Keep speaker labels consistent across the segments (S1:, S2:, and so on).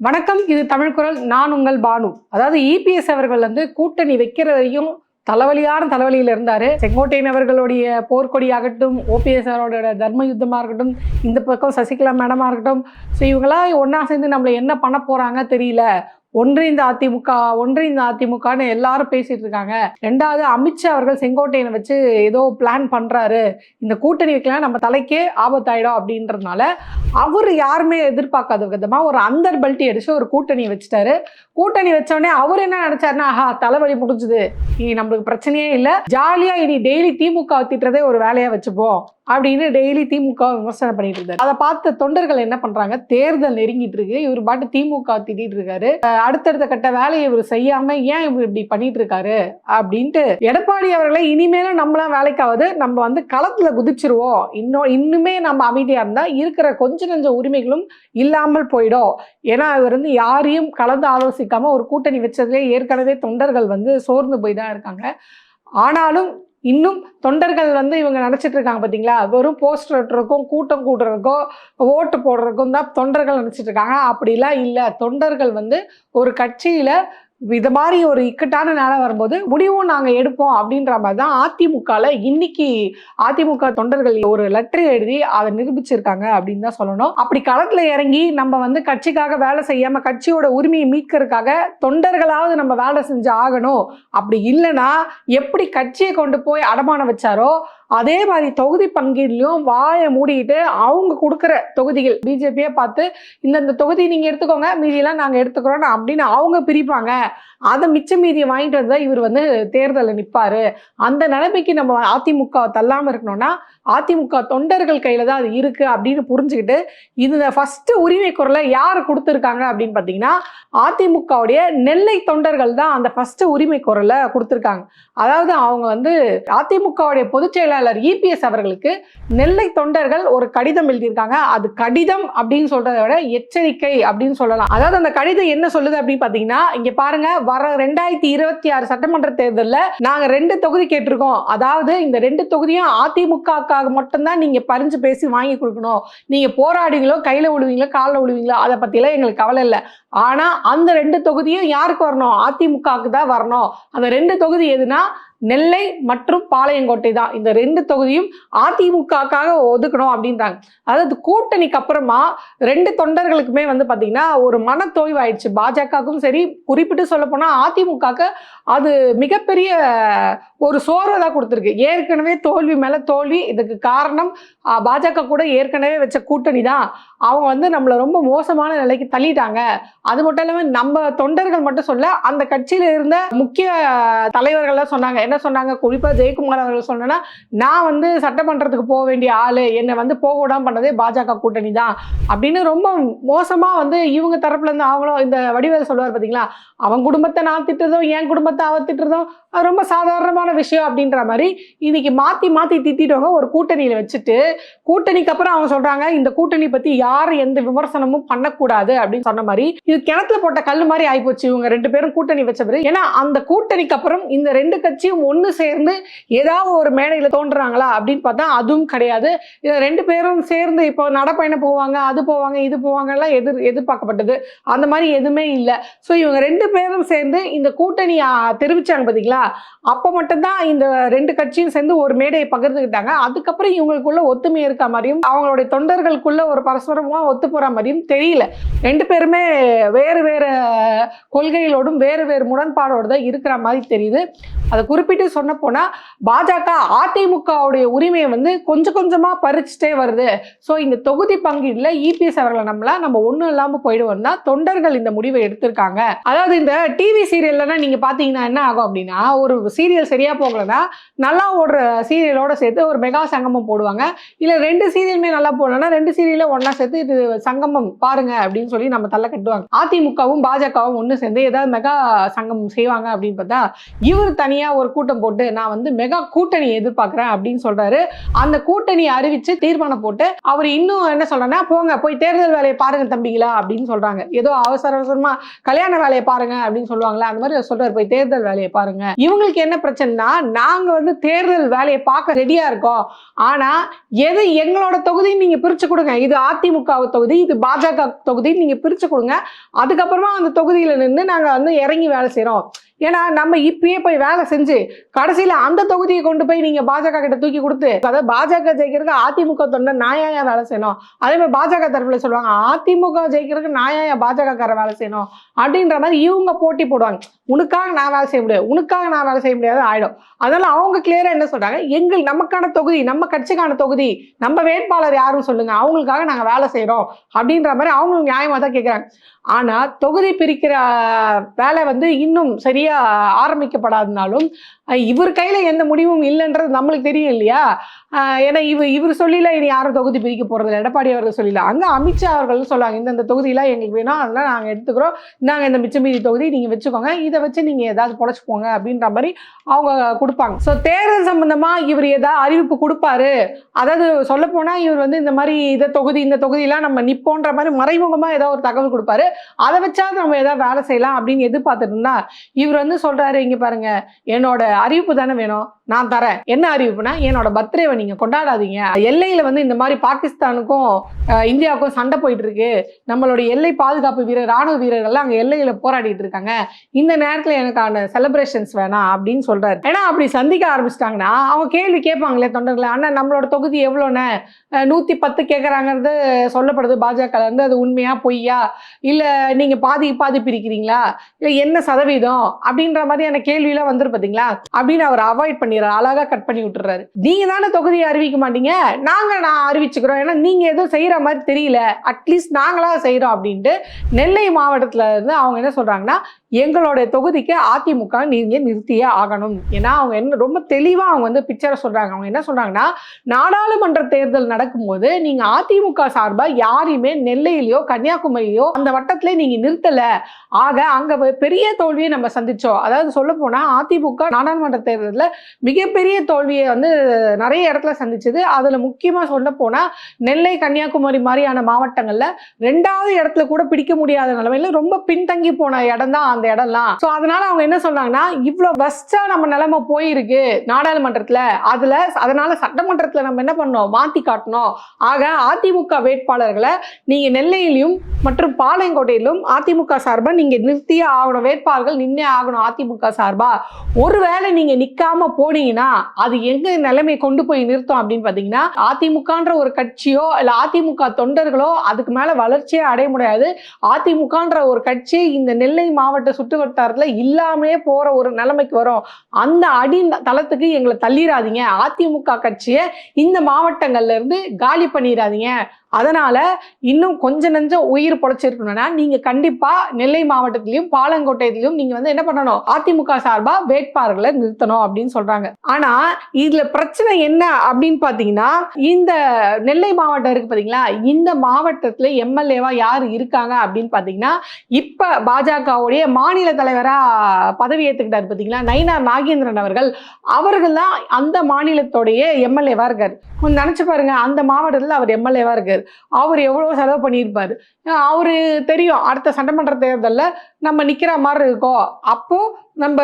S1: வணக்கம் இது தமிழ் குரல். நான் உங்கள் பானு. அதாவது இபிஎஸ் அவர்கள் வந்து கூட்டணி வைக்கிற வரையும் தலைவலியான தலைவலியில் இருந்தார். செங்கோட்டையன் அவர்களுடைய போர்க்கொடி ஆகட்டும் ஓபிஎஸ் அவரோட தர்ம யுத்தமாக இருக்கட்டும் இந்த பக்கம் சசிகலா மேடமாக இருக்கட்டும். ஸோ இவங்களாம் ஒன்றா சேர்ந்து நம்மளை என்ன பண்ண போகிறாங்க தெரியல. ஒன்றிணைந்த அதிமுக ஒன்றிணைந்த அதிமுகன்னு எல்லாரும் பேசிட்டு இருக்காங்க. ரெண்டாவது அமித்ஷா அவர்கள் செங்கோட்டையனை வச்சு ஏதோ பிளான் பண்றாரு. இந்த கூட்டணி வைக்கலாம் நம்ம தலைக்கே ஆபத்தாயிடும் அப்படின்றதுனால அவர் யாருமே எதிர்பார்க்காத விதமா ஒரு அந்தர் பல்ட்டி அடிச்சு ஒரு கூட்டணி வச்சுட்டாரு. கூட்டணி வச்சோடனே அவர் என்ன நினைச்சாருன்னா ஆஹா தலைவலி முடிஞ்சுது. இனி நம்மளுக்கு பிரச்சனையே இல்லை. ஜாலியா இனி டெய்லி திமுக திட்டுறதே ஒரு வேலையா வச்சுப்போம். அப்படின்னு டெய்லி திமுக விமர்சனம் பண்ணிட்டு இருந்தார். அதை பார்த்த தொண்டர்கள் என்ன பண்றாங்க தேர்தல் நெருங்கிட்டு இருக்கு. இவர் பாட்டு திமுக திட்டிட்டு இருக்காரு. அடுத்தடுத்த கட்ட வேலையை இவர் செய்யாம ஏன் இவர் இப்படி பண்ணிட்டு இருக்காரு அப்படின்ட்டு எடப்பாடி அவர்களை இனிமேலும் நம்மளாம் வேலைக்காவது நம்ம வந்து களத்துல குதிச்சிருவோம். இன்னும் இன்னுமே நம்ம அமைதியா இருந்தா இருக்கிற கொஞ்ச நஞ்ச உரிமைகளும் இல்லாமல் போயிடும் ஏன்னா இவர் வந்து யாரையும் கலந்து ஆலோசிக்காம ஒரு கூட்டணி வச்சதுலேயே ஏற்கனவே தொண்டர்கள் வந்து சோர்ந்து போய் தான் இருக்காங்க. ஆனாலும் இன்னும் தொண்டர்கள் வந்து இவங்க நினச்சிட்டு இருக்காங்க பார்த்தீங்களா வெறும் போஸ்டர் ஒட்டுறதுக்கும் கூட்டம் கூட்டுறதுக்கோ ஓட்டு போடுறதுக்கும் தான் தொண்டர்கள் நினச்சிட்டு இருக்காங்க. அப்படிலாம் இல்லை. தொண்டர்கள் வந்து ஒரு கட்சியில் இது மாதிரி ஒரு இக்கட்டான நேரம் வரும்போது முடிவும் நாங்கள் எடுப்போம் அப்படின்ற மாதிரி தான் அதிமுகவில் இன்னைக்கு அதிமுக தொண்டர்கள் ஒரு லெட்டர் எழுதி அதை நிரூபிச்சிருக்காங்க அப்படின்னு தான் சொல்லணும். அப்படி களத்தில் இறங்கி நம்ம வந்து கட்சிக்காக வேலை செய்யாமல் கட்சியோட உரிமையை மீட்கிறதுக்காக தொண்டர்களாவது நம்ம வேலை செஞ்சு ஆகணும். அப்படி இல்லைன்னா எப்படி கட்சியை கொண்டு போய் அடமானம் வச்சாரோ அதே மாதிரி தொகுதி பங்கீடுலையும் வாயை மூடிக்கிட்டு அவங்க கொடுக்குற தொகுதிகள் பிஜேபியை பார்த்து இந்தந்த தொகுதி நீங்கள் எடுத்துக்கோங்க மீதியெல்லாம் நாங்கள் எடுத்துக்கிறோம் அப்படின்னு அவங்க பிரிப்பாங்க. அதை மிச்ச மீதியை வாங்கிட்டு வந்தா இவர் வந்து தேர்தலில் நிற்பாரு அந்த நிலைமைக்கு நம்ம அதிமுக தள்ளாமல் இருக்கணும்னா அதிமுக தொண்டர்கள் கையில் தான் அது இருக்குது அப்படின்னு புரிஞ்சுக்கிட்டு இந்த ஃபஸ்ட்டு உரிமை குரலை யார் கொடுத்துருக்காங்க அப்படின்னு பார்த்தீங்கன்னா அதிமுகவுடைய நெல்லை தொண்டர்கள் தான் அந்த ஃபஸ்ட்டு உரிமை குரலை கொடுத்துருக்காங்க. அதாவது அவங்க வந்து அதிமுகவுடைய பொதுச் செயலாளர் இபிஎஸ் அவர்களுக்கு நெல்லை தொண்டர்கள் ஒரு கடிதம் எழுதியிருக்காங்க. அது கடிதம் அப்படின்னு சொல்றதை விட எச்சரிக்கை அப்படின்னு சொல்லலாம். அதாவது அந்த கடிதம் என்ன சொல்லுது அப்படின்னு பார்த்தீங்கன்னா இங்க பாருங்க வர ரெண்டாயிரத்தி இருபத்தி ஆறு சட்டமன்ற தேர்தலில் நாங்கள் ரெண்டு தொகுதி கேட்டிருக்கோம். அதாவது இந்த ரெண்டு தொகுதியும் அதிமுக அதிமுகக்காக மட்டும்தான் நீங்க பறிஞ்சு பேசி வாங்கி கொடுக்கணும். நீங்க போராடுவீங்களோ கையில் விழுவீங்களோ காலில் விழுவீங்களோ அதை பற்றிலாம் எங்களுக்கு கவலை இல்லை. ஆனா அந்த ரெண்டு தொகுதியும் யாருக்கு வரணும்? அதிமுகவுக்கு தான் வரணும். அந்த ரெண்டு தொகுதி எதுனா நெல்லை மற்றும் பாளையங்கோட்டை தான். இந்த ரெண்டு தொகுதியும் அதிமுகக்காக ஒதுக்கணும் அப்படின்றாங்க. அதாவது கூட்டணிக்கு அப்புறமா ரெண்டு தொண்டர்களுக்குமே வந்து பார்த்தீங்கன்னா ஒரு மன ஆயிடுச்சு பாஜகவுக்கும் சரி குறிப்பிட்டு சொல்ல போனால் அதிமுகக்கு அது மிகப்பெரிய ஒரு சோர்வை தான் கொடுத்துருக்கு. ஏற்கனவே தோல்வி மேலே தோல்வி இதுக்கு காரணம் பாஜக கூட ஏற்கனவே வச்ச கூட்டணி தான். அவங்க வந்து நம்மளை ரொம்ப மோசமான நிலைக்கு தள்ளிட்டாங்க. அது மட்டும் இல்லாமல் நம்ம தொண்டர்கள் மட்டும் சொல்ல அந்த கட்சியில் இருந்த முக்கிய தலைவர்கள்லாம் சொன்னாங்க. என்ன சொன்னாங்க? குறிப்பாக ஜெயக்குமார் அவர்கள் சொன்னேன்னா நான் வந்து சட்டமன்றத்துக்கு போக வேண்டிய ஆள். என்னை வந்து போக விடாம பண்ணதே பாஜக கூட்டணி தான். அப்படின்னு ரொம்ப மோசமாக வந்து இவங்க தரப்புலேருந்து அவங்களும் இந்த வடிவேல் சொல்லுவார் பார்த்தீங்களா அவன் குடும்பத்தை நான் திட்டுறதும் என் குடும்பத்தை அவ திட்டுறதும் ரொம்ப சாதாரணமான விஷயம் அப்படின்ற மாதிரி இன்னைக்கு மாற்றி மாற்றி திட்டிட்டவங்க ஒரு கூட்டணியில் வச்சுட்டு கூட்டணிக்கு அப்புறம் அவங்க சொல்கிறாங்க இந்த கூட்டணி பற்றி யார் யாரும் எந்த விமர்சனமும் பண்ணக்கூடாது அப்படின்னு சொன்ன மாதிரி இது கிணத்துல போட்ட கல் மாதிரி ஆயிப்போச்சு. இவங்க ரெண்டு பேரும் கூட்டணி வச்ச பிறகு ஏன்னா அந்த கூட்டணிக்கு அப்புறம் இந்த ரெண்டு கட்சியும் ஒன்று சேர்ந்து ஏதாவது ஒரு மேடையில தோன்றுறாங்களா அப்படின்னு பார்த்தா அதுவும் கிடையாது. ரெண்டு பேரும் சேர்ந்து இப்போ நடப்பயணம் போவாங்க அது போவாங்க இது போவாங்க எல்லாம் எதிர் எதிர்பார்க்கப்பட்டது. அந்த மாதிரி எதுவுமே இல்லை. ஸோ இவங்க ரெண்டு பேரும் சேர்ந்து இந்த கூட்டணி தெரிவிச்சாங்க பார்த்தீங்களா அப்போ மட்டும்தான் இந்த ரெண்டு கட்சியும் சேர்ந்து ஒரு மேடையை பகிர்ந்துக்கிட்டாங்க அதுக்கப்புறம் இவங்களுக்குள்ள ஒத்துமை இருக்க மாதிரியும் அவங்களுடைய தொண்டர்களுக்குள்ள ஒரு பரஸ்பரம் ஒத்து போற மாதிரியும் தெரியல. ரெண்டு பேருமே வேறு வேறு கொள்கைகளோடும் வேறு வேறு முரண்பாடோடு தான் இருக்கிற மாதிரி தெரியுது. அதை குறிப்பிட்டு சொன்ன போனா பாஜக அதிமுகவுடைய உரிமையை வந்து கொஞ்சம் கொஞ்சமா பறிச்சுட்டே வருது. ஸோ இந்த தொகுதி பங்கீடில் இபிஎஸ் அவர்களை நம்மளா நம்ம ஒன்றும் இல்லாமல் போயிடுவோம்னா தொண்டர்கள் இந்த முடிவை எடுத்திருக்காங்க. அதாவது இந்த டிவி சீரியல்லனா நீங்க பார்த்தீங்கன்னா என்ன ஆகும் அப்படின்னா ஒரு சீரியல் சரியா போகலன்னா நல்லா ஓடுற சீரியலோட சேர்த்து ஒரு மெகா சங்கமம் போடுவாங்க. இல்லை ரெண்டு சீரியலுமே நல்லா போடலன்னா ரெண்டு சீரியல ஒன்றா சேர்த்து இது சங்கமம் பாருங்க அப்படின்னு சொல்லி நம்ம தள்ள கட்டுவாங்க. அதிமுகவும் பாஜகவும் ஒன்று சேர்ந்து ஏதாவது மெகா சங்கமம் செய்வாங்க அப்படின்னு பார்த்தா இவர் தனியா ஒரு கூட்டம் போட்டு நான் வந்து மெகா கூட்டணி எதிர்பார்க்கிறேன் அப்படின்னு சொல்றாரு. அந்த கூட்டணி அறிவிச்சு தீர்மானம் போட்டு அவர் இன்னும் என்ன சொல்றேன்னா போங்க போய் தேர்தல் வேலையை பாருங்க தம்பிங்களா அப்படின்னு சொல்றாங்க. ஏதோ அவசர அவசரமா கல்யாண வேலையை பாருங்க அப்படின்னு சொல்லுவாங்களா அந்த மாதிரி சொல்றாரு போய் தேர்தல் வேலையை பாருங்க. இவங்களுக்கு என்ன பிரச்சனைனா நாங்க வந்து தேர்தல் வேலையை பார்க்க ரெடியா இருக்கோம். ஆனா எது எங்களோட தொகுதி நீங்க பிரிச்சு கொடுங்க. இது அதிமுக தொகுதி இது பாஜக தொகுதி நீங்க பிரிச்சு கொடுங்க. அதுக்கப்புறமா அந்த தொகுதியில நின்று நாங்க வந்து இறங்கி வேலை செய்யறோம் ஏன்னா நம்ம இப்பயே போய் வேலை செஞ்சு கடைசியில் அந்த தொகுதியை கொண்டு போய் நீங்கள் பாஜக கிட்ட தூக்கி கொடுத்து அதாவது பாஜக ஜெயிக்கிறதுக்கு அதிமுக தொண்டை நாயாயா வேலை செய்யணும். அதே மாதிரி பாஜக தரப்பில் சொல்லுவாங்க அதிமுக ஜெயிக்கிறதுக்கு நாயாயா பாஜக கார வேலை செய்யணும். அப்படின்ற மாதிரி இவங்க போட்டி போடுவாங்க. உனக்காக நான் வேலை செய்ய முடியாது உனக்காக நான் வேலை செய்ய முடியாது ஆயிடும். அதனால அவங்க கிளியரா என்ன சொல்றாங்க? எங்கள் நமக்கான தொகுதி நம்ம கட்சிக்கான தொகுதி நம்ம வேட்பாளர் யாரும் சொல்லுங்க. அவங்களுக்காக நாங்க வேலை செய்கிறோம் அப்படின்ற மாதிரி அவங்களும் நியாயமா தான் கேட்குறாங்க ஆனா தொகுதி பிரிக்கிற வேலை வந்து இன்னும் சரியா ஆரம்பிக்கப்படாதனாலும் இவர் கையில் எந்த முடிவும் இல்லைன்றது நம்மளுக்கு தெரியும் இல்லையா? ஏன்னா இவர் இவர் சொல்லில இனி யாரும் தொகுதி பிரிக்க போகிறதில்ல எடப்பாடி அவர்கள் சொல்லல. அங்கே அமித்ஷா அவர்கள் சொல்லுவாங்க. இந்தந்த தொகுதியெலாம் எங்களுக்கு வேணும். அதெல்லாம் நாங்கள் எடுத்துக்கிறோம். நாங்கள் இந்த மிச்ச மீதி தொகுதி நீங்கள் வச்சுக்கோங்க. இதை வச்சு நீங்கள் ஏதாவது பொழைச்சிக்கோங்க அப்படின்ற மாதிரி அவங்க கொடுப்பாங்க. ஸோ தேர்தல் சம்மந்தமாக இவர் ஏதாவது அறிவிப்பு கொடுப்பாரு. அதாவது சொல்லப்போனால் இவர் வந்து இந்த மாதிரி இந்த தொகுதி இந்த தொகுதியெலாம் நம்ம நிற்போன்ற மாதிரி மறைமுகமாக ஏதாவது ஒரு தகவல் கொடுப்பாரு. அதை வச்சாவது நம்ம ஏதாவது வேலை செய்யலாம் அப்படின்னு எதிர்பார்த்துட்டு இருந்தா இவர் வந்து சொல்கிறாரு இங்கே பாருங்க என்னோட அறிவிப்பு தானே வேணும்? நான் தரேன். என்ன அறிவிப்புனா என்னோட பர்த்டேவை நீங்க கொண்டாடாதீங்க. எல்லையில வந்து இந்த மாதிரி பாகிஸ்தானுக்கும் இந்தியாவுக்கும் சண்டை போயிட்டு இருக்கு நம்மளுடைய எல்லை பாதுகாப்பு வீரர் ராணுவ வீரர்கள்லாம் அங்கே எல்லையில போராடிட்டு இருக்காங்க. இந்த நேரத்துல எனக்கான செலிப்ரேஷன்ஸ் வேணாம் அப்படின்னு சொல்றாரு. ஏன்னா அப்படி சந்திக்க ஆரம்பிச்சிட்டாங்கன்னா அவங்க கேள்வி கேட்பாங்களே தொண்டர்களை அண்ணா நம்மளோட தொகுதி எவ்வளோண்ணே? நூற்றி நூத்தி பத்து கேட்கறாங்கிறது சொல்லப்படுது பாஜக இருந்து. அது உண்மையா பொய்யா? இல்ல நீங்க பாதி பாதி பிரிக்கிறீங்களா? இல்ல என்ன சதவீதம்? அப்படின்ற மாதிரியான கேள்வியெல்லாம் வந்துரு பாத்தீங்களா? அப்படின்னு அவர் அவாய்ட் பண்ணிடுறாரு. அழகாக கட் பண்ணி விட்டுறாரு நீங்க தானே தொகுதியை அறிவிக்க மாட்டீங்க? நாங்க நான் அறிவிச்சுக்கிறோம். ஏன்னா நீங்க எதுவும் செய்யற மாதிரி தெரியல. அட்லீஸ்ட் நாங்களா செய்கிறோம் அப்படின்ட்டு நெல்லை மாவட்டத்துல இருந்து அவங்க என்ன சொல்றாங்கன்னா எங்களுடைய தொகுதிக்கு அதிமுக நீங்க நிறுத்தியே ஆகணும். ஏன்னா அவங்க என்ன ரொம்ப தெளிவாக அவங்க வந்து பிக்சரை சொல்றாங்க. அவங்க என்ன சொல்றாங்கன்னா நாடாளுமன்ற தேர்தல் நடக்கும்போது நீங்க அதிமுக சார்பா யாரையுமே நெல்லையிலையோ கன்னியாகுமரியிலையோ அந்த வட்டத்திலே நீங்கள் நிறுத்தலை. ஆக அங்கே பெரிய தோல்வியை நம்ம சந்திச்சோம். அதாவது சொல்ல போனால் அதிமுக நாடாளுமன்ற தேர்தலில் மிகப்பெரிய தோல்வியை வந்து நிறைய இடத்துல சந்திச்சது. அதுல முக்கியமா சொல்ல போனா நெல்லை கன்னியாகுமரி மாதிரியான மாவட்டங்கள்ல ரெண்டாவது இடத்துல கூட பிடிக்க முடியாத நிலைமையில ரொம்ப பின்தங்கி போன இடம் தான் அந்த இடம்லாம். ஸோ அதனால அவங்க என்ன சொல்றாங்கன்னா இவ்வளவு பெஸ்டா நம்ம நிலைமை போயிருக்கு நாடாளுமன்றத்துல. அதுல அதனால சட்டமன்றத்துல நம்ம என்ன பண்ணோம்? மாத்தி காட்டணும். ஆக அதிமுக வேட்பாளர்களை நீங்க நெல்லையிலும் மற்றும் பாளையங்கோட்டையிலும் அதிமுக சார்பா நீங்க நிறுத்தியே ஆகணும். வேட்பாளர்கள் நின்னே ஆகணும் அதிமுக சார்பா. ஒருவேளை நீங்க நிக்காம போனீங்கன்னா அது எங்க நிலைமை கொண்டு போய் நிறுத்தும் அப்படின்னு பாத்தீங்கன்னா அதிமுகன்ற ஒரு கட்சியோ இல்ல அதிமுக தொண்டர்களோ அதுக்கு மேல வளர்ச்சியே அடைய முடியாது. அதிமுகன்ற ஒரு கட்சி இந்த நெல்லை மாவட்ட சுற்று வட்டாரத்துல இல்லாமலே போற ஒரு நிலைமைக்கு வரும். அந்த அடி தளத்துக்கு எங்களை தள்ளிடாதீங்க அதிமுக கட்சியை இந்த மாவட்டங்கள்ல இருந்து காலி பண்ணிடாதீங்க அதனால் இன்னும் கொஞ்ச நஞ்சம் உயிர் பொழைச்சிருக்கணும்னா நீங்கள் கண்டிப்பாக நெல்லை மாவட்டத்திலையும் பாலங்கோட்டையிலையும் நீங்கள் வந்து என்ன பண்ணணும்? அதிமுக சார்பாக வேட்பாளர்களை நிறுத்தணும் அப்படின்னு சொல்கிறாங்க ஆனால் இதில் பிரச்சனை என்ன அப்படின்னு பார்த்தீங்கன்னா இந்த நெல்லை மாவட்டம் இருக்கு பார்த்தீங்களா இந்த மாவட்டத்தில் எம்எல்ஏவா யார் இருக்காங்க அப்படின்னு பார்த்தீங்கன்னா இப்போ பாஜகவுடைய மாநில தலைவராக பதவி ஏற்றுக்கிட்டார் பார்த்தீங்களா நயினார் நாகேந்திரன் அவர்கள். அவர்கள் தான் அந்த மாநிலத்தோடைய எம்எல்ஏவாக இருக்கார். கொஞ்சம் நினச்சி பாருங்க அந்த மாவட்டத்தில் அவர் எம்எல்ஏவாக இருக்கார். அவர் எவ்வளவு செலவு பண்ணியிருப்பாரு. அவர் அவரு தெரியும் அடுத்த சட்டமன்ற தேர்தலில் நம்ம நிற்கிற மாதிரி இருக்கோம் அப்போது நம்ம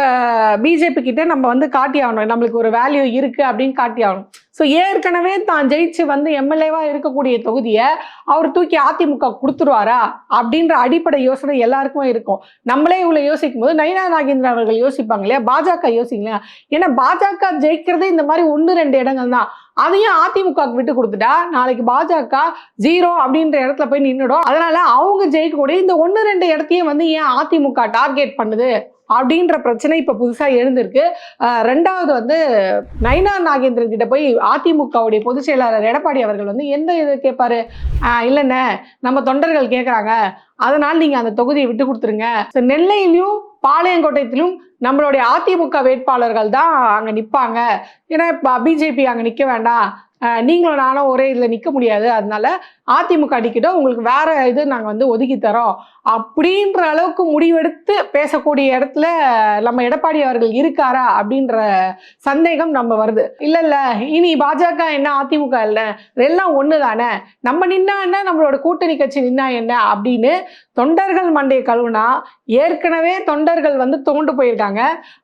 S1: பிஜேபி கிட்ட நம்ம வந்து காட்டி ஆகணும். நம்மளுக்கு ஒரு வேல்யூ இருக்குது அப்படின்னு காட்டி ஆகணும். ஸோ ஏற்கனவே தான் ஜெயிச்சு வந்து எம்எல்ஏவாக இருக்கக்கூடிய தொகுதியை அவர் தூக்கி அதிமுக கொடுத்துருவாரா அப்படின்ற அடிப்படை யோசனை எல்லாருக்குமே இருக்கும். நம்மளே இவ்வளோ யோசிக்கும் போது நயினா நாகேந்திரன் அவர்கள் யோசிப்பாங்க இல்லையா? பாஜக யோசிக்கலையா ஏன்னா பாஜக ஜெயிக்கிறதே இந்த மாதிரி ஒன்று ரெண்டு இடங்கள் தான். அதையும் அதிமுகவுக்கு விட்டு கொடுத்துட்டா நாளைக்கு பாஜக ஜீரோ அப்படின்ற இடத்துல போய் நின்றுடும் அதனால அவங்க ஜெயிக்கக்கூடிய இந்த ஒன்று ரெண்டு இடத்தையும் வந்து ஏன் அதிமுக டார்கெட் பண்ணுது அப்படின்ற பிரச்சனை இப்போ புதுசா எழுந்திருக்கு. ரெண்டாவது வந்து நயனா நாகேந்திரன் கிட்ட போய் அதிமுகவுடைய பொதுச் செயலாளர் எடப்பாடி அவர்கள் வந்து எந்த இது கேட்பாரு? ஆஹ் இல்லைண்ணே நம்ம தொண்டர்கள் கேட்குறாங்க அதனால நீங்க அந்த தொகுதியை விட்டு கொடுத்துருங்க. ஸோ நெல்லையிலையும் பாளையங்கோட்டையத்திலும் நம்மளுடைய அதிமுக வேட்பாளர்கள் தான் அங்க நிற்பாங்க ஏன்னா இப்போ பிஜேபி அங்க நிற்க வேண்டாம். ஆஹ் நீங்களும் நானும் ஒரே இதுல நிக்க முடியாது. அதனால அதிமுக டிக்கெட்டோ உங்களுக்கு வேற இது நாங்கள் வந்து ஒதுக்கி தரோம். அப்படின்ற அளவுக்கு முடிவெடுத்து பேசக்கூடிய இடத்துல நம்ம எடப்பாடி அவர்கள் இருக்காரா அப்படின்ற சந்தேகம் நம்ம வருது. இல்ல இல்ல இனி பாஜக என்ன அதிமுக இல்லை எல்லாம் ஒன்று தானே நம்ம நின்னா என்ன? நம்மளோட கூட்டணி கட்சி நின்னா என்ன? அப்படின்னு தொண்டர்கள் மண்டையை கழுவுனா ஏற்கனவே தொண்டர்கள் வந்து தோண்டு போயிருக்காங்க.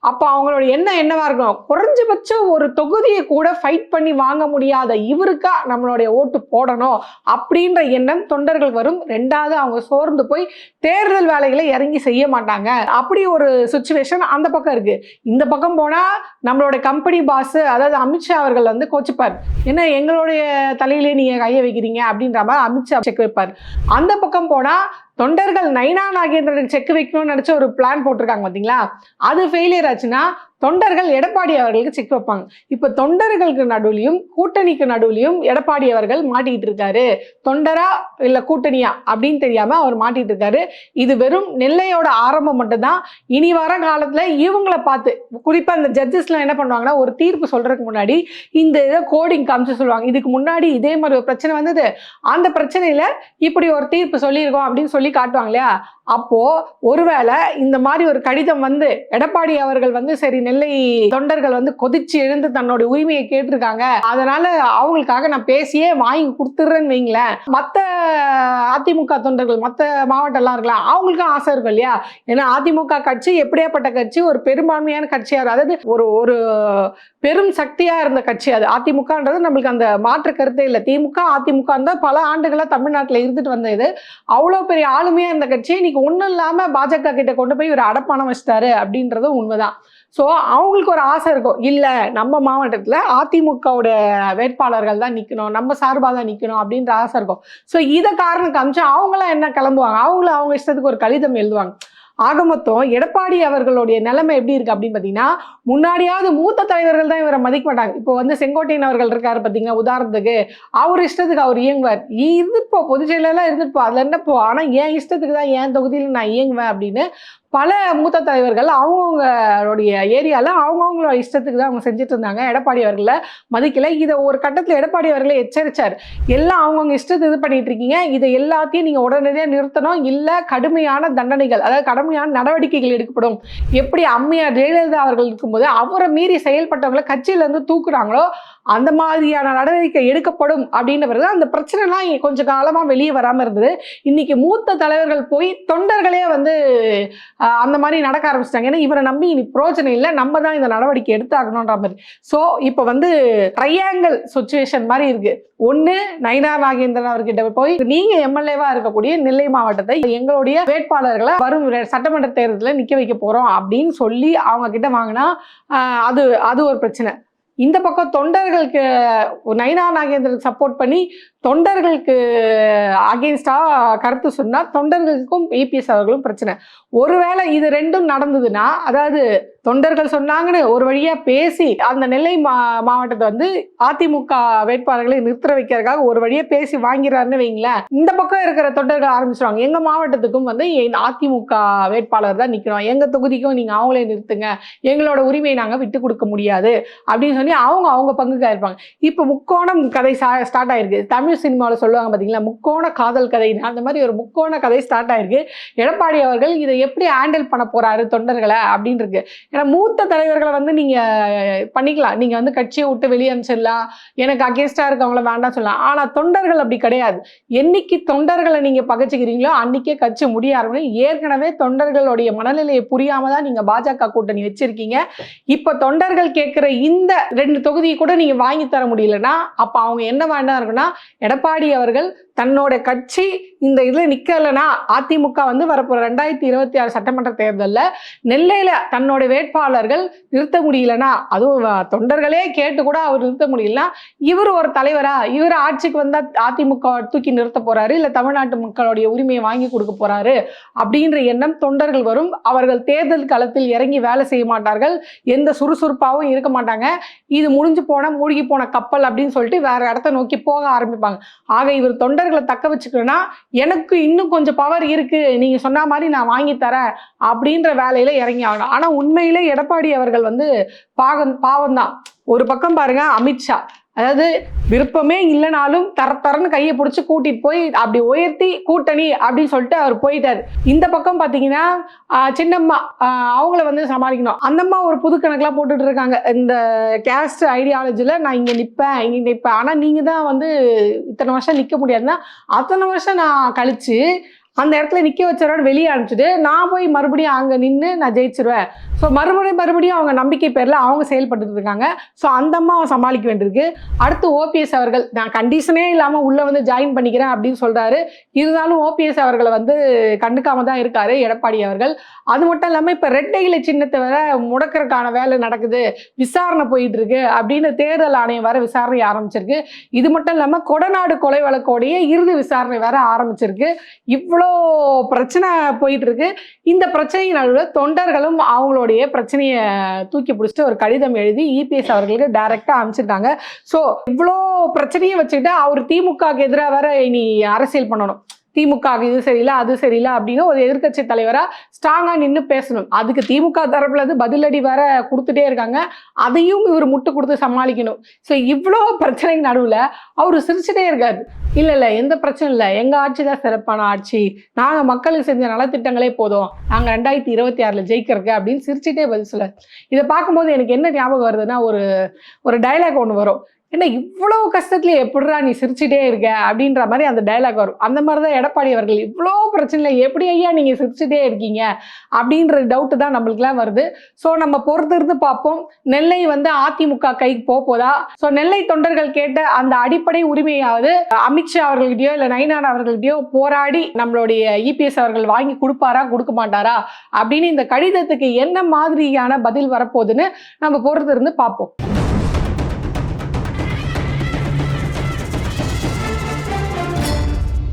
S1: அப்போ அவங்களோட எண்ணம் என்னவா இருக்கும்? குறைஞ்சபட்சம் ஒரு தொகுதியை கூட ஃபைட் பண்ணி வாங்க முடியாத இவருக்கா நம்மளுடைய ஓட்டு போடணும்? அப்படி அப்படின்ற எண்ணம் தொண்டர்கள் வரும். ரெண்டாவது அவங்க சோர்ந்து போய் தேர்தல் வேலைகளை இறங்கி செய்ய மாட்டாங்க. அப்படி ஒரு சுச்சுவேஷன் அந்த பக்கம் இருக்கு. இந்த பக்கம் போனா நம்மளோட கம்பெனி பாஸ் அதாவது அமித்ஷா அவர்கள் வந்து கோச்சுப்பார். என்ன எங்களுடைய தலையிலே நீங்க கையை வைக்கிறீங்க அப்படின்ற மாதிரி அமித்ஷா செக் வைப்பார். அந்த பக்கம் போனா தொண்டர்கள் நைனா நாகேந்திரனுக்கு செக் வைக்கணும்னு நினச்ச ஒரு பிளான் போட்டிருக்காங்க பார்த்தீங்களா அது ஃபெயிலியர் ஆச்சுன்னா தொண்டர்கள் எடப்பாடி அவர்களுக்கு செக் வைப்பாங்க. இப்போ தொண்டர்களுக்கு நடுவிலையும் கூட்டணிக்கு நடுவிலையும் எடப்பாடி அவர்கள் மாட்டிக்கிட்டு இருக்காரு. தொண்டரா இல்லை கூட்டணியா அப்படின்னு தெரியாம அவர் மாட்டிட்டு இருக்காரு. இது வெறும் நெல்லையோட ஆரம்பம் மட்டும்தான். இனி வர காலத்துல இவங்களை பார்த்து குறிப்பா இந்த ஜட்ஜஸ்லாம் என்ன பண்ணுவாங்கன்னா ஒரு தீர்ப்பு சொல்றதுக்கு முன்னாடி இந்த இதை கோடிங் காமிச்சு சொல்லுவாங்க. இதுக்கு முன்னாடி இதே மாதிரி ஒரு பிரச்சனை வந்தது. அந்த பிரச்சனையில இப்படி ஒரு தீர்ப்பு சொல்லியிருக்கோம் அப்படின்னு சொல்லி காட்டுவாங்க இல்லையா? அப்போ ஒருவேளை இந்த மாதிரி ஒரு கடிதம் வந்து எடப்பாடி அவர்கள் வந்து சரி நெல்லை தொண்டர்கள் வந்து கொதிச்சு எழுந்து தன்னோட உரிமையை கேட்டிருக்காங்க. அதனால அவங்களுக்காக நான் பேசியே வாங்கி கொடுத்துட்றேன்னு வைங்களேன். மற்ற அதிமுக தொண்டர்கள் மற்ற மாவட்டம்லாம் இருக்கலாம் அவங்களுக்கும் ஆசை இருக்கும் இல்லையா? ஏன்னா அதிமுக கட்சி எப்படியாப்பட்ட கட்சி? ஒரு பெரும்பான்மையான கட்சியா அதாவது ஒரு ஒரு பெரும் சக்தியா இருந்த கட்சி அது. அதிமுகன்றது நம்மளுக்கு அந்த மாற்று கருத்தே இல்லை. திமுக அதிமுக இருந்தால் பல ஆண்டுகளா தமிழ்நாட்டில் இருந்துட்டு வந்தது. அவ்வளோ பெரிய ஆளுமையா இருந்த கட்சி இன்னைக்கு ஒன்றும் இல்லாம பாஜக கிட்ட கொண்டு போய் ஒரு அடப்பானம் வச்சிட்டாரு அப்படின்றதும் உண்மைதான். ஸோ அவங்களுக்கு ஒரு ஆசை இருக்கும். இல்லை நம்ம மாவட்டத்தில் அதிமுகவோட வேட்பாளர்கள் தான் நிற்கணும் நம்ம சார்பாக தான் நிற்கணும் அப்படின்ற ஆசை இருக்கும். ஸோ இதை காரணம் காமிச்சு அவங்களாம் என்ன கிளம்புவாங்க? அவங்களும் அவங்க இஷ்டத்துக்கு ஒரு கடிதம் எழுதுவாங்க. ஆக மொத்தம் எடப்பாடி அவர்களுடைய நிலைமை எப்படி இருக்கு அப்படின்னு பார்த்தீங்கன்னா முன்னாடியாவது மூத்த தலைவர்கள் தான் இவரை மதிக்க மாட்டாங்க. இப்போ வந்து செங்கோட்டையன் அவர்கள் இருக்காரு பார்த்தீங்கன்னா உதாரணத்துக்கு. அவர் இஷ்டத்துக்கு அவர் இயங்குவார். இது இப்போ பொதுச் அதில் என்ன போ ஆனால் என் இஷ்டத்துக்கு தான் என் தொகுதியில் நான் இயங்குவேன் அப்படின்னு பல மூத்த தலைவர்கள் அவங்கவுங்களுடைய ஏரியாவில் அவங்கவுங்களோட இஷ்டத்துக்கு தான் அவங்க செஞ்சுட்டு இருந்தாங்க. எடப்பாடி அவர்களை மதிக்கலை. இதை ஒரு கட்டத்தில் எடப்பாடி அவர்களை எச்சரித்தார் எல்லாம் அவங்கவுங்க இஷ்டத்தை இது பண்ணிட்டு இருக்கீங்க. இதை எல்லாத்தையும் நீங்கள் உடனடியாக நிறுத்தணும். இல்லை கடுமையான தண்டனைகள் அதாவது கடுமையான நடவடிக்கைகள் எடுக்கப்படும். எப்படி அம்மையார் ஜெயலலிதா அவர்கள் இருக்கும்போது அவரை மீறி செயல்பட்டவங்களை கட்சியிலேருந்து தூக்குறாங்களோ அந்த மாதிரியான நடவடிக்கை எடுக்கப்படும் அப்படின்ற பிறகு அந்த பிரச்சனைலாம் இங்க கொஞ்ச காலமாக வெளியே வராமல் இருந்தது. இன்னைக்கு மூத்த தலைவர்கள் போய் தொண்டர்களே வந்து அந்த மாதிரி நடக்க ஆரம்பிச்சிட்டாங்க. ஏன்னா இவரை நம்பி இனி பிரோஜனம் இல்லை. நம்ம தான் இந்த நடவடிக்கை எடுத்தாகணுன்ற மாதிரி. ஸோ இப்போ வந்து ட்ரையாங்கிள் சுச்சுவேஷன் மாதிரி இருக்கு. ஒன்று நயினா நாகேந்திரன் அவர்கிட்ட போய் நீங்க எம்எல்ஏவா இருக்கக்கூடிய நெல்லை மாவட்டத்தை எங்களுடைய வேட்பாளர்களை வரும் சட்டமன்ற தேர்தலில் நிற்க வைக்க போறோம் அப்படின்னு சொல்லி அவங்க கிட்ட வாங்கினா அது அது ஒரு பிரச்சனை. இந்த பக்கம் தொண்டர்களுக்கு நைனா நாகேந்திரன் சப்போர்ட் பண்ணி தொண்டர்களுக்கு அகேன்ஸ்டா கருத்து சொன்னா தொண்டர்களுக்கும் இபிஎஸ் அவர்களும் பிரச்சனை. ஒருவேளை இது ரெண்டும் நடந்ததுன்னா அதாவது தொண்டர்கள் சொன்னாங்கன்னு ஒரு வழியா பேசி அந்த நெல்லை மா மாவட்டத்தை வந்து அதிமுக வேட்பாளர்களை நிறுத்த வைக்கிறதுக்காக ஒரு வழியா பேசி வாங்கிறாருன்னு வைங்களேன் இந்த பக்கம் இருக்கிற தொண்டர்கள் ஆரம்பிச்சிருவாங்க. எங்க மாவட்டத்துக்கும் வந்து என் அதிமுக வேட்பாளர் தான் நிற்கணும் எங்க தொகுதிக்கும் நீங்க அவங்களே நிறுத்துங்க. எங்களோட உரிமையை நாங்கள் விட்டு கொடுக்க முடியாது அப்படின்னு சொல்லி அவங்க அவங்க பங்குக்காக இருப்பாங்க. இப்போ முக்கோணம் கதை ஸ்டார்ட் ஆயிருக்கு. தமிழ் சினிமாவில் சொல்லுவாங்க பார்த்தீங்களா? முக்கோண காதல் கதை. அந்த மாதிரி ஒரு முக்கோண கதை ஸ்டார்ட் ஆயிருக்கு. எடப்பாடி அவர்கள் இதை எப்படி ஹேண்டில் பண்ண போறாரு தொண்டர்களை அப்படின்னு இருக்கு ஏன்னா மூத்த தலைவர்களை வந்து நீங்க பண்ணிக்கலாம். நீங்க வந்து கட்சியை விட்டு வெளியே அனுப்பிச்சிடலாம். எனக்கு அகேன்ஸ்டா இருக்கவங்கள வேண்டாம் சொல்லலாம். ஆனா தொண்டர்கள் அப்படி கிடையாது. என்னைக்கு தொண்டர்களை நீங்க பகச்சிக்கிறீங்களோ அன்னைக்கே கட்சி முடிய ஆரம்பிக்கும் ஏற்கனவே தொண்டர்களுடைய மனநிலையை புரியாம தான் நீங்க பாஜக கூட்டணி வச்சிருக்கீங்க. இப்ப தொண்டர்கள் கேட்கிற இந்த ரெண்டு தொகுதியை கூட நீங்க வாங்கி தர முடியலன்னா அப்ப அவங்க என்ன வேண்டாம் இருக்குன்னா எடப்பாடி அவர்கள் தன்னோட கட்சி இந்த இதுல நிற்கலைன்னா அதிமுக வந்து வரப்போற ரெண்டாயிரத்தி இருபத்தி ஆறு சட்டமன்ற தேர்தலில் நெல்லையில தன்னோட வேட்பாளர்கள் நிறுத்த முடியலனா அதுவும் தொண்டர்களே கேட்டு கூட அவர் நிறுத்த முடியலன்னா இவர் ஒரு தலைவரா? இவர் ஆட்சிக்கு வந்தா அதிமுக தூக்கி நிறுத்த போறாரு இல்லை தமிழ்நாட்டு மக்களுடைய உரிமையை வாங்கி கொடுக்க போறாரு அப்படின்ற எண்ணம் தொண்டர்கள் வரும். அவர்கள் தேர்தல் களத்தில் இறங்கி வேலை செய்ய மாட்டார்கள். எந்த சுறுசுறுப்பாகவும் இருக்க மாட்டாங்க. இது முடிஞ்சு போன மூழ்கி போன கப்பல் அப்படின்னு சொல்லிட்டு வேற இடத்த நோக்கி போக ஆரம்பிப்பாங்க. ஆக இவர் தொண்டர்களை தக்க வச்சுக்கணும்னா எனக்கு இன்னும் கொஞ்சம் பவர் இருக்கு. நீங்க சொன்ன மாதிரி நான் வாங்கி தரேன். அப்படின்ற வேலையில இறங்கி ஆகணும். ஆனா உண்மையிலே எடப்பாடி அவர்கள் வந்து பாகம் பாவம் தான் ஒரு பக்கம் பாருங்க அமித்ஷா. அதாவது விருப்பமே இல்லைனாலும் தர தரன்னு கையை பிடிச்சி கூட்டிட்டு போய் அப்படி உயர்த்தி கூட்டணி அப்படின்னு சொல்லிட்டு அவர் போயிட்டார். இந்த பக்கம் பார்த்தீங்கன்னா சின்னம்மா அவங்கள வந்து சமாளிக்கணும். அந்தம்மா ஒரு புது கணக்கெலாம் போட்டுட்டு இருக்காங்க. இந்த கேஸ்ட் ஐடியாலஜியில் நான் இங்கே நிற்பேன் இங்கே நிற்பேன் ஆனால் நீங்கள் தான் வந்து இத்தனை வருஷம் நிற்க முடியாதுன்னா அத்தனை வருஷம் நான் கழிச்சு அந்த இடத்துல நிற்க வச்சவரோட வெளியே அனுப்பிச்சிட்டு நான் போய் மறுபடியும் அங்கே நின்று நான் ஜெயிச்சிருவேன். ஸோ மறுபடியும் மறுபடியும் அவங்க நம்பிக்கை பேரில் அவங்க செயல்பட்டு இருக்காங்க. ஸோ அந்த அம்மாவை சமாளிக்க வேண்டியிருக்கு. அடுத்து ஓபிஎஸ் அவர்கள் நான் கண்டிஷனே இல்லாமல் உள்ளே வந்து ஜாயின் பண்ணிக்கிறேன் அப்படின்னு சொல்கிறாரு இருந்தாலும் ஓபிஎஸ் அவர்களை வந்து கண்டுக்காம தான் இருக்காரு எடப்பாடி அவர்கள். அது மட்டும் இல்லாமல் இப்போ ரெட்டைகளை சின்னத்தை வர முடக்கிறதுக்கான வேலை நடக்குது. விசாரணை போயிட்டு இருக்கு அப்படின்னு தேர்தல் ஆணையம் வர விசாரணை ஆரம்பிச்சிருக்கு. இது மட்டும் இல்லாமல் கொடநாடு கொலை வழக்கோடைய இறுதி விசாரணை வேற ஆரம்பிச்சிருக்கு. இவ்வளோ பிரச்சனை போயிட்டு இருக்கு இந்த பிரச்சனையின் நடுவில் தொண்டர்களும் அவங்களுடைய பிரச்சனையை தூக்கி பிடிச்சிட்டு ஒரு கடிதம் எழுதி இபிஎஸ் அவர்களுக்கு டைரக்டாக அனுப்பிச்சிருக்காங்க. ஸோ இவ்வளோ பிரச்சனையை வச்சுக்கிட்டு அவர் திமுகவுக்கு எதிராக வேற இனி அரசியல் பண்ணணும். திமுக இது சரியில்லை அது சரியில்லை அப்படின்னு ஒரு எதிர்க்கட்சி தலைவராக ஸ்ட்ராங்காக நின்று பேசணும். அதுக்கு திமுக தரப்புல இருந்து பதிலடி வேற கொடுத்துட்டே இருக்காங்க. அதையும் இவர் முட்டு கொடுத்து சமாளிக்கணும். ஸோ இவ்வளோ பிரச்சனைக்கு நடுவில் அவர் சிரிச்சுட்டே இருக்காரு. இல்லை இல்லை எந்த பிரச்சனையும் இல்லை. எங்கள் ஆட்சி தான் சிறப்பான ஆட்சி. நாங்கள் மக்களுக்கு செஞ்ச நலத்திட்டங்களே போதும். நாங்கள் ரெண்டாயிரத்தி இருபத்தி ஆறில் ஜெயிக்கிறக்கு அப்படின்னு சிரிச்சுட்டே பதில் சொல்ல இதை பார்க்கும்போது எனக்கு என்ன ஞாபகம் வருதுன்னா ஒரு ஒரு டைலாக் ஒன்று வரும். என்ன இவ்வளோ கஷ்டத்துல எப்படிடா நீ சிரிச்சுட்டே இருக்க அப்படின்ற மாதிரி அந்த டைலாக் வரும். அந்த மாதிரி தான் எடப்பாடி அவர்கள் இவ்வளோ பிரச்சனையில் எப்படி ஐயா நீங்கள் சிரிச்சுட்டே இருக்கீங்க அப்படின்ற டவுட்டு தான் நம்மளுக்குலாம் வருது. ஸோ நம்ம பொறுத்திருந்து பார்ப்போம். நெல்லை வந்து அதிமுக கைக்கு போக போதா? ஸோ நெல்லை தொண்டர்கள் கேட்ட அந்த அடிப்படை உரிமையாவது அமித்ஷா அவர்கள்கிட்டயோ இல்லை நைனான் அவர்கள்கிட்டயோ போராடி நம்மளுடைய இபிஎஸ் அவர்கள் வாங்கி கொடுப்பாரா கொடுக்க மாட்டாரா? அப்படின்னு இந்த கடிதத்துக்கு என்ன மாதிரியான பதில் வரப்போகுதுன்னு நம்ம பொறுத்திருந்து பார்ப்போம்.